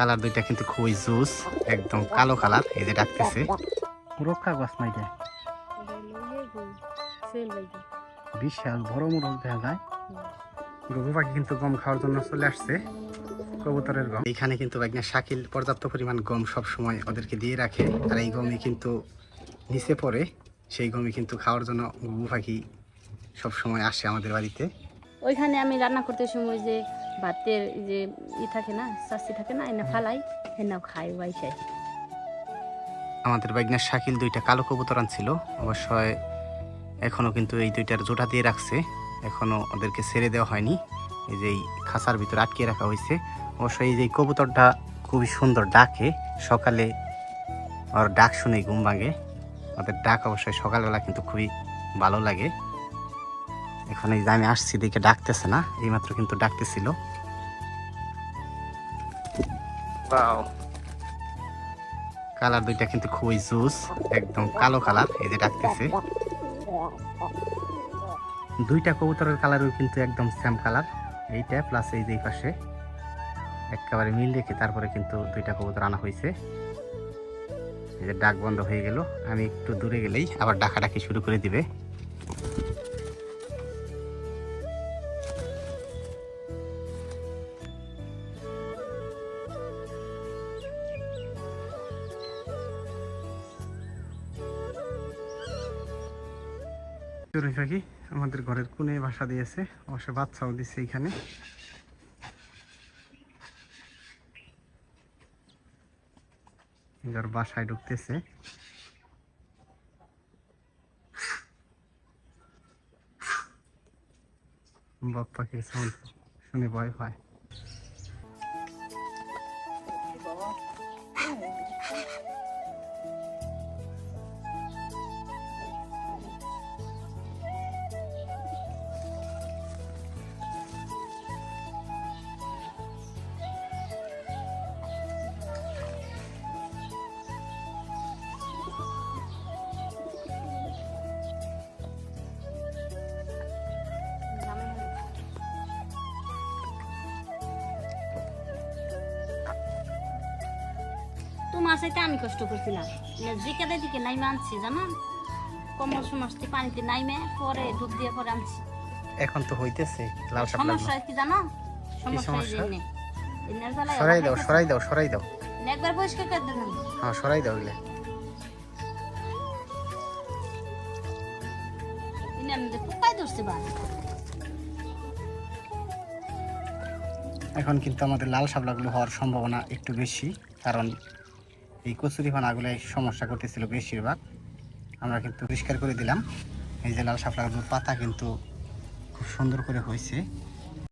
Colour দুইটা কিন্তু খুবই জুস একদম কালো কালার এই যে ডাকতেছে। রক্ষা গাছ নাই যে বিশাল বড় মোড়ল দেখা যায়। গরু পাখি কিন্তু গম খাওয়ার জন্য চলে আসছে কবুতরের গম। এখানে কিন্তু একজন শাকিল পর্যাপ্ত পরিমাণ গম সব সময় ওদেরকে দিয়ে রাখে আর এই গমই কিন্তু নিচে পড়ে সেই গমই কিন্তু খাওয়ার জন্য গরু পাখি সব সময় আসে আমাদের বাড়িতে। ওইখানে আমি রান্না করতে সময় যে ভাতের যে ই থাকে না, শাস্তি থাকে না, এনে ফালাই, এনাও খাই ওয়াইসাই আমাদের বাইকনার শাকিল দুইটা কালো কবুতর আনছিল অবশ্যই এখনও কিন্তু এই দুইটার জোটা দিয়ে রাখছে এখনও ওদেরকে ছেড়ে দেওয়া হয়নি। এই যে খাঁচার ভিতর আটকে রাখা হয়েছে। অবশ্যই এই যে কবুতরটা খুবই সুন্দর ডাকে, সকালে ওর ডাক শুনে ঘুম ভাঙে। ওদের ডাক অবশ্যই সকালবেলা কিন্তু খুবই ভালো লাগে। এখন এই যে আমি আসছি দেখে ডাকতেছে না এইমাত্র কিন্তু ডাকতেছিল। কালার দুইটা কিন্তু খুবই জুস একদম কালো কালার এই যে ডাকতেছে। দুইটা কবুতরের কালারও কিন্তু একদম সেম কালার এইটা প্লাস এই যে পাশে। একেবারে মিল রেখে তারপরে কিন্তু দুইটা কবুতর আনা হয়েছে। এই যে ডাক বন্ধ হয়ে গেল আমি একটু দূরে গেলেই আবার ডাকাডাকি শুরু করে দিবে। চড়ুই পাখি আমাদের ঘরের কোণে বাসা দিয়েছে। অবশ্য বাচ্চাও দিচ্ছে এইখানে এবার বাসায় ঢুকতেছে। বাপ পাখির সাউন্ড শুনে ভয় পায়। সাথে আমি কষ্ট করছিলাম। জিকাদের দিকে নাইমে আনছি জানো? কমল সমাজতে পানিতে নাইমে পরে ডুব দিয়ে পরে আনছি। এখন তো হইতেছে লাল লাগল সমস্যা কি জানো? সমস্যা সরাই দাও সরাই দাও সরাই দাও। একবার পরিষ্কার করে হ্যাঁ সরাই দাও এগুলো। এখন কিন্তু আমাদের লাল শাপলাগুলো হওয়ার সম্ভাবনা একটু বেশি কারণ এই কচুরি ফানাগুলো সমস্যা করতেছিল বেশিরভাগ। আমরা কিন্তু পরিষ্কার করে দিলাম। এই যে লাল শাপলাগুলোর পাতা কিন্তু খুব সুন্দর করে হয়েছে।